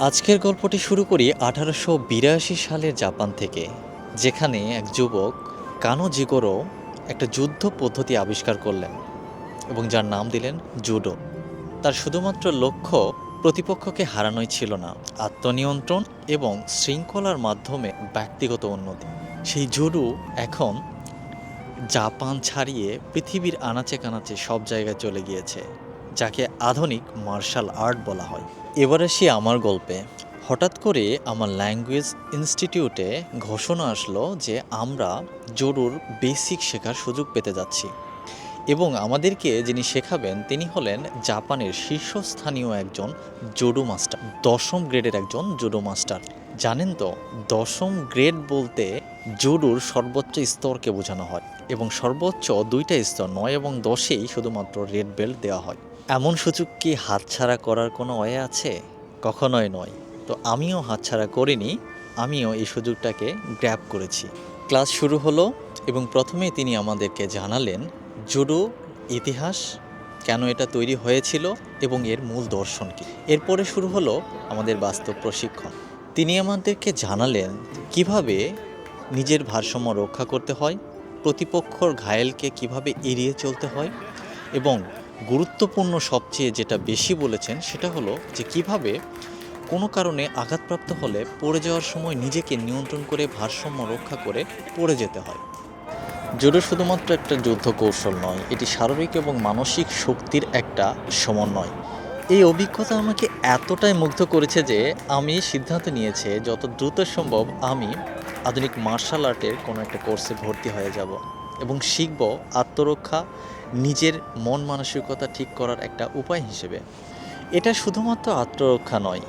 আজকের গল্পটি শুরু করি আঠারোশো বিরাশি সালের জাপান থেকে, যেখানে এক যুবক কানো জিগোরো একটা যুদ্ধ পদ্ধতি আবিষ্কার করলেন এবং যার নাম দিলেন জুডো। তার শুধুমাত্র লক্ষ্য প্রতিপক্ষকে হারানোই ছিল না, আত্মনিয়ন্ত্রণ এবং শৃঙ্খলার মাধ্যমে ব্যক্তিগত উন্নতি। সেই জুডো এখন জাপান ছাড়িয়ে পৃথিবীর আনাচে কানাচে সব জায়গায় চলে গিয়েছে। যাকে আধুনিক মার্শাল আর্ট বলা হয়। এবার আসি আমার গল্পে। হঠাৎ করে আমার ল্যাঙ্গুয়েজ ইনস্টিটিউটে ঘোষণা আসলো যে আমরা জরুর বেসিক শেখার সুযোগ পেতে যাচ্ছি। এবং আমাদেরকে যিনি শেখাবেন, তিনি হলেন জাপানের শীর্ষস্থানীয় একজন জুডো মাস্টার, দশম গ্রেডের একজন জুডো মাস্টার। জানেন তো, দশম গ্রেড বলতে জুডোর সর্বোচ্চ স্তরকে বোঝানো হয় এবং সর্বোচ্চ দুইটা স্তর নয় এবং দশেই শুধুমাত্র রেড বেল্ট দেওয়া হয়। এমন সুযোগ কি হাতছাড়া করার কোনো ওয়ে আছে? কখনোই নয়। তো আমিও হাতছাড়া করিনি, আমিও এই সুযোগটাকে গ্র্যাব করেছি। ক্লাস শুরু হলো এবং প্রথমেই তিনি আমাদেরকে জানালেন, জুডো, ইতিহাস, কেন এটা তৈরি হয়েছিল এবং এর মূল দর্শন কী? এরপরে শুরু হলো আমাদের বাস্তব প্রশিক্ষণ। তিনি আমাদেরকে জানালেন, কীভাবে নিজের ভারসাম্য রক্ষা করতে হয়? প্রতিপক্ষর ঘায়েলকে কীভাবে এড়িয়ে চলতে হয়? এবং গুরুত্বপূর্ণ সবচেয়ে যেটা বেশি বলেছেন সেটা হলো যে কীভাবে কোনো কারণে আঘাতপ্রাপ্ত হলে পড়ে যাওয়ার সময় নিজেকে নিয়ন্ত্রণ করে ভারসাম্য রক্ষা করে পড়ে যেতে হয়। জুডো শুধুমাত্র একটা যুদ্ধ কৌশল নয়, এটি শারীরিক এবং মানসিক শক্তির একটা সমন্বয়। এই অভিজ্ঞতা আমাকে এতটাই মুগ্ধ করেছে যে আমি সিদ্ধান্ত নিয়েছে যত দ্রুত সম্ভব আমি আধুনিক মার্শাল আর্টের কোনো একটা কোর্সে ভর্তি হয়ে যাব। এবং শিখব আত্মরক্ষা, নিজের মন মানসিকতা ঠিক করার একটা উপায় হিসেবে। এটা শুধুমাত্র আত্মরক্ষা নয়,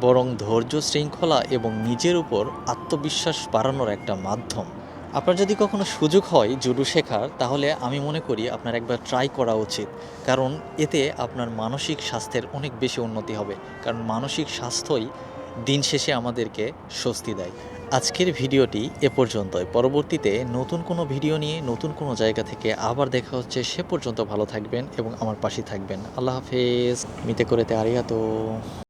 বরং ধৈর্য শৃঙ্খলা এবং নিজের উপর আত্মবিশ্বাস বাড়ানোর একটা মাধ্যম। আপনার যদি কখনো সুযোগ হয় জুডো শেখার, তাহলে আমি মনে করি আপনার একবার ট্রাই করা উচিত। কারণ এতে আপনার মানসিক স্বাস্থ্যের অনেক বেশি উন্নতি হবে। কারণ মানসিক স্বাস্থ্যই দিন শেষে আমাদেরকে স্বস্তি দেয়। আজকের ভিডিওটি এ পর্যন্তই। পরবর্তীতে নতুন কোনো ভিডিও নিয়ে নতুন কোনো জায়গা থেকে আবার দেখা হচ্ছে, সে পর্যন্ত ভালো থাকবেন এবং আমার পাশে থাকবেন। আল্লাহ হাফেজ। মিতে করে তে আরিয়াতো।